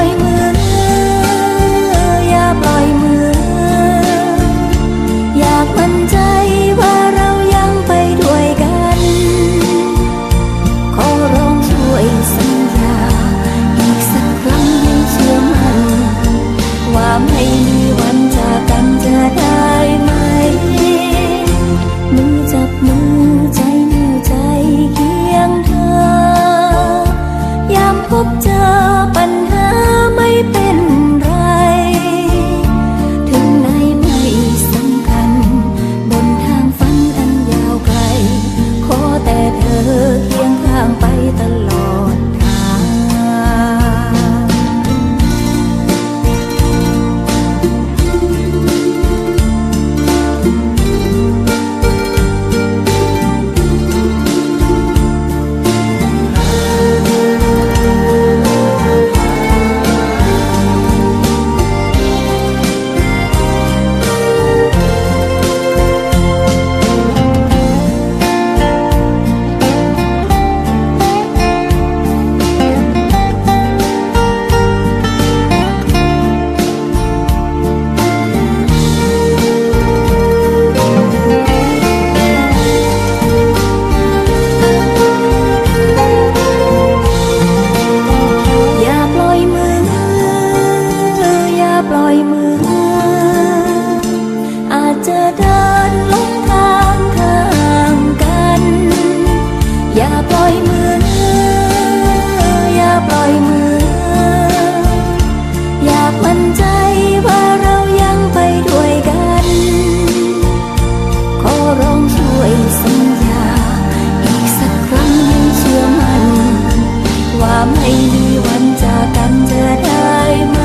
Anh จะเดินลงทางทางกัน อย่าปล่อยมือ อย่าปล่อยมือ อยากมั่นใจว่าเรายังไปด้วยกัน ขอร้องช่วยสัญญา อีกสักครั้งยังเชื่อมัน ว่าไม่มีวันจากกันจะได้ไหม